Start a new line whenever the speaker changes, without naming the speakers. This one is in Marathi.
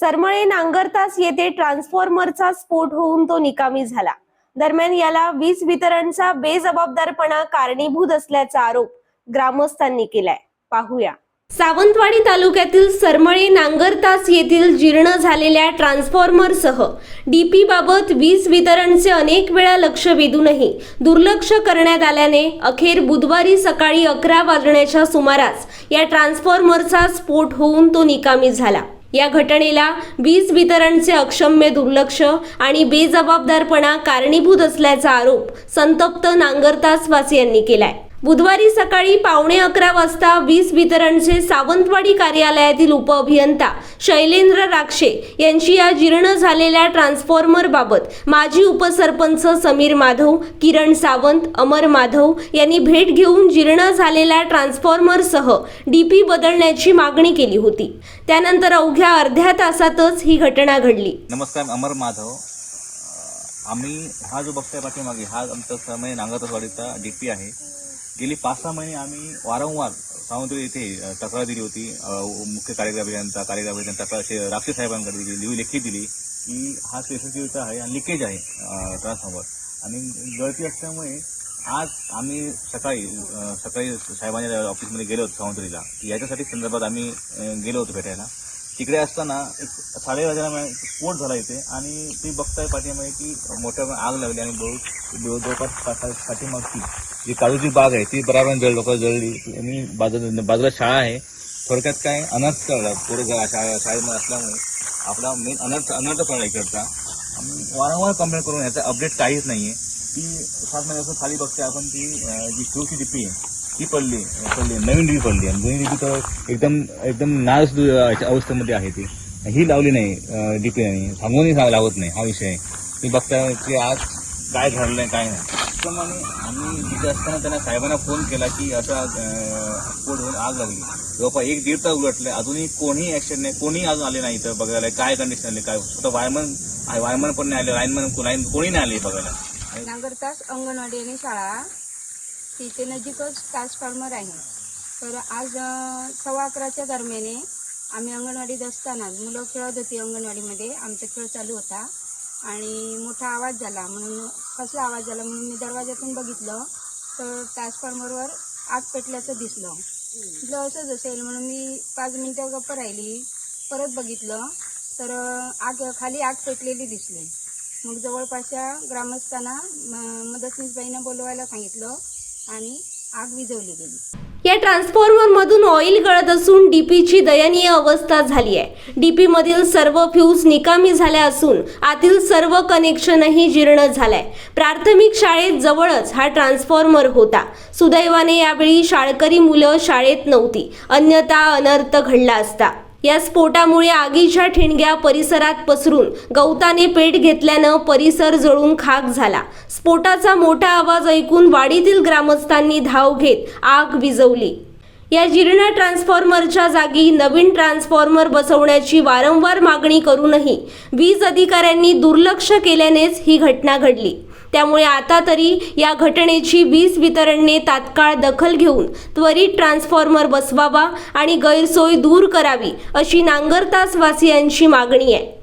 सरमळे नांगरतास येथे ट्रान्सफॉर्मरचा स्फोट होऊन तो निकामी झाला. दरम्यान याला वीज वितरणचा बेजबाबदारपणा कारणीभूत असल्याचा आरोप ग्रामस्थांनी केलाय. पाहूया. सावंतवाडी तालुक्यातील सरमळे नांगरतास येथील जीर्ण झालेल्या ट्रान्सफॉर्मरसह डीपी बाबत वीज वितरणचे अनेक वेळा लक्ष वेधूनही दुर्लक्ष करण्यात आल्याने अखेर बुधवारी सकाळी अकरा वाजण्याच्या सुमारास या ट्रान्सफॉर्मरचा स्फोट होऊन तो निकामी झाला. या घटनेला वीज वितरणचे अक्षम्य दुर्लक्ष आणि बेजबाबदारपणा कारणीभूत असल्याचा आरोप संतप्त नांगरतासवासियांनी केलाय. बुधवारी सकाळी पावणे अकरा वाजता वीज वितरणचे सावंतवाडी कार्यालयातील उपअभियंता शैलेंद्र राक्षे यांची या जीर्ण झालेल्या ट्रान्सफॉर्मर बाबत माजी उपसरपंच समीर माधव किरण सावंत अमर माधव यांनी भेट घेऊन जीर्ण झालेल्या ट्रान्सफॉर्मरसह डीपी बदलण्याची मागणी केली होती. त्यानंतर अवघ्या अर्ध्या तासातच ही घटना घडली.
नमस्कार अमर माधव. आम्ही हा जो बघताय पाठीमागे हा आमचा समय नांगरवाडीचा डी पी आहे. गेली पाच सहा महिने आम्ही वारंवार सावंतवाडी येथे तक्रार दिली होती. मुख्य कार्यकारी अभियंता कार्यकारी अभियंता तक्रार शे- राक्षे साहेबांकडे दिली लिहू लेखी दिली की हा सीसीटीव्हीचा आहे आणि लिकेज आहे ट्रान्सफॉर्मर आणि गळती असल्यामुळे आज आम्ही सकाळी सकाळी साहेबांच्या ऑफिसमध्ये गेलो होतो सावंतवाडीला. याच्यासाठी संदर्भात आम्ही गेलो होतो भेटायला. तिकडे असताना एक साडे वाजेला स्फोट झाला इथे. आणि ती बघताय पाठीमागे की मोठ्या आग लागली आणि बहु- जवळपास पाठीमागची जी काजूची बाग आहे ती बराबर जळ लोक जळली. आणि बाजूला बाजूला शाळा आहे. थोडक्यात काय अनर्थ कळला. पुढे शाळा शाळेमध्ये असल्यामुळे आपला मेन अनर्थ अनर्थ कळला इकडचा. वारंवार कंप्लेंट करून याचा अपडेट काहीच नाही आहे ती सात महिन्यापासून खाली बघते आपण ती जी शिवची डिपी आहे ती पडली पडली नवीन डीपी पडली. आणि जुनी डीपी तर एकदम एकदम नाश अवस्थेमध्ये आहे ती. ही लावली नाही डीपी नाही सांगूनही लावत नाही हा विषय. मी बघता की आज काय घडलंय काय नाही. त्याप्रमाणे आम्ही तिथे असताना त्यांना साहेबांना फोन केला की असा कोड होऊन आग लागली. जवळपास एक दीड तास उलटले. अजूनही कोणीही ऍक्शन नाही कोणी अजून आले नाही इथं बघायला. काय कंडिशन आली काय? फक्त वायमन वायमन पण नाही आले लाईनमन लाईन कोणी नाही आले बघायला.
नागरतास अंगणवाडी आणि शाळा. तिथे नजीकच ट्रान्सफॉर्मर आहे. तर आज सव्वा अकराच्या दरम्याने आम्ही अंगणवाडीत असताना मुलं खेळत होती अंगणवाडीमध्ये. आमचा खेळ चालू होता आणि मोठा आवाज झाला म्हणून कसला आवाज झाला म्हणून मी दरवाज्यातून बघितलं. तर ट्रान्सफॉर्मरवर आग पेटल्याचं दिसलं. म्हटलं असंच असेल म्हणून मी पाच मिनटं गप्प राहिली परत बघितलं. तर आग खाली आग पेटलेली दिसली. मग जवळपासच्या ग्रामस्थांना म- मदतनीसबाईंना बोलवायला सांगितलं. आणि आग विझवली गेली.
या ट्रान्सफॉर्मर मधून ऑइल गळत असून डीपीची दयनीय अवस्था झाली आहे. डीपी मधील सर्व फ्यूज निकामी झाल्या असून आतील सर्व कनेक्शनही जीर्ण झालंय. प्राथमिक शाळेत जवळच हा ट्रान्सफॉर्मर होता. सुदैवाने यावेळी शाळकरी मुलं शाळेत नव्हती. अन्यथा अनर्थ घडला असता. या स्फोटामुळे आगीच्या ठिणग्या परिसरात पसरून गवताने पेट घेतल्यानं परिसर जळून खाक झाला. स्फोटाचा मोठा आवाज ऐकून वाडीतील ग्रामस्थांनी धाव घेत आग विझवली. या जीर्ण ट्रान्सफॉर्मरच्या जागी नवीन ट्रान्सफॉर्मर बसवण्याची वारंवार मागणी करूनही वीज अधिकाऱ्यांनी दुर्लक्ष केल्यानेच ही घटना घडली. त्यामुळे आता तरी या घटनेची वीज वितरणने तात्काळ दखल घेऊन त्वरित ट्रान्सफॉर्मर बसवावा आणि गैरसोय दूर करावी अशी नांगरतासवासियांची मागणी आहे.